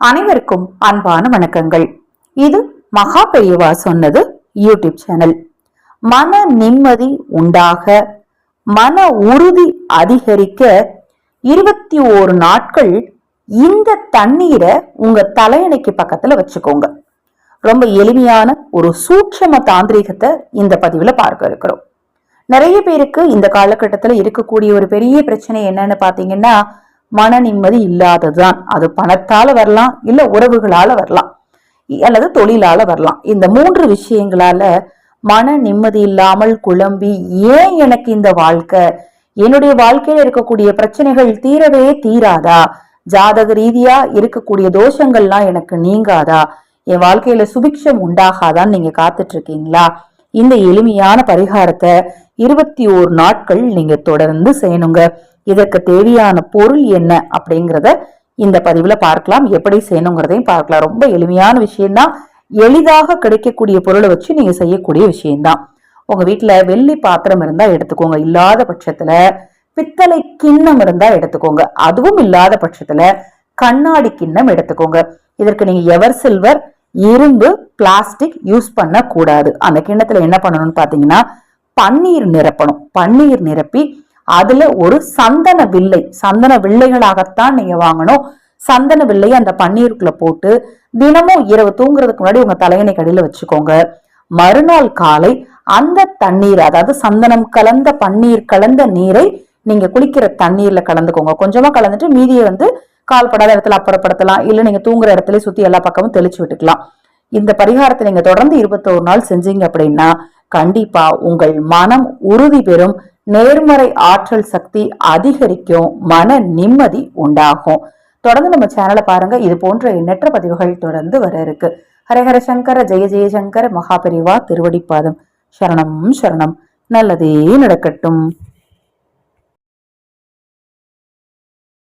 அனைவருக்கும் அன்பான வணக்கங்கள். இது மகா பெரியவா சொன்னது யூடியூப் சேனல். மன நிம்மதி உண்டாக மன உறுதி அதிகரிக்க இருபத்தி ஓரு நாட்கள் இந்த தண்ணீரை உங்க தலையணைக்கு பக்கத்துல வச்சுக்கோங்க. ரொம்ப எளிமையான ஒரு சூட்சம தாந்திரீகத்தை இந்த பதிவுல பார்க்க இருக்கிறோம். நிறைய பேருக்கு இந்த காலகட்டத்துல இருக்கக்கூடிய ஒரு பெரிய பிரச்சனை என்னன்னு பார்த்தீங்கன்னா மன நிம்மதி இல்லாததுதான். அது பணத்தால வரலாம் இல்ல உறவுகளால வரலாம் அல்லது தொழிலால வரலாம். இந்த மூன்று விஷயங்களால மன நிம்மதி இல்லாமல் குழம்பி ஏன் எனக்கு இந்த வாழ்க்கை? என்னுடைய வாழ்க்கையில இருக்கக்கூடிய பிரச்சனைகள் தீரவே தீராதா? ஜாதக ரீதியா இருக்கக்கூடிய தோஷங்கள்லாம் எனக்கு நீங்காதா? என் வாழ்க்கையில சுபிக்ஷம் உண்டாகாதான்னு நீங்க காத்துட்டு இருக்கீங்களா? இந்த எளிமையான பரிகாரத்தை இருபத்தி ஓரு நாட்கள் நீங்க தொடர்ந்து செய்யணுங்க. இதற்கு தேவையான பொருள் என்ன அப்படிங்கறத இந்த பதிவுல பார்க்கலாம். எப்படி செய்யணுங்கிறதையும் பார்க்கலாம். ரொம்ப எளிமையான விஷயம்தான். எளிதாக கிடைக்கக்கூடிய பொருளை வச்சு நீங்க செய்யக்கூடிய விஷயம்தான். உங்க வீட்டுல வெள்ளி பாத்திரம் இருந்தா எடுத்துக்கோங்க. இல்லாத பட்சத்துல பித்தளை கிண்ணம் இருந்தா எடுத்துக்கோங்க. அதுவும் இல்லாத பட்சத்துல கண்ணாடி கிண்ணம் எடுத்துக்கோங்க. இதற்கு நீங்க எவர் சில்வர் இரும்பு பிளாஸ்டிக் யூஸ் பண்ண கூடாது அந்த கிண்ணத்துல என்ன பண்ணணும்னு பாத்தீங்கன்னா பன்னீர் நிரப்பணும். பன்னீர் நிரப்பி அதுல ஒரு சந்தன வில்லை சந்தன வில்லைகளாகத்தான் நீங்க வாங்கணும். சந்தன வில்லை அந்த பன்னீருக்குள்ள போட்டு தினமும் இரவு தூங்குறதுக்கு முன்னாடி உங்க தலையணை கடையில வச்சுக்கோங்க. மறுநாள் காலை அந்த தண்ணீர் அதாவது சந்தனம் கலந்த பன்னீர் கலந்த நீரை நீங்க குளிக்கிற தண்ணீர்ல கலந்துக்கோங்க. கொஞ்சமா கலந்துட்டு மீதியை வந்து கால்படாத இடத்துல அப்புறப்படுத்தலாம். இல்ல நீங்க தூங்குற இடத்துல சுத்தி எல்லா பக்கமும் தெளிச்சு விட்டுக்கலாம். இந்த பரிகாரத்தை நீங்க தொடர்ந்து இருபத்தோரு நாள் செஞ்சீங்க அப்படின்னா கண்டிப்பா உங்கள் மனம் உறுதி பெறும் நேர்மறை ஆற்றல் சக்தி அதிகரிக்கும் மன நிம்மதி உண்டாகும். தொடர்ந்து நம்ம சேனலை பாருங்க. இது போன்ற எண்ணற்ற பதிவுகள் தொடர்ந்து வர இருக்கு. ஹரஹர சங்கர ஜெய ஜெயசங்கர மகாபெரிவா திருவடிப்பாதம். சரணம் சரணம். நல்லதே நடக்கட்டும்.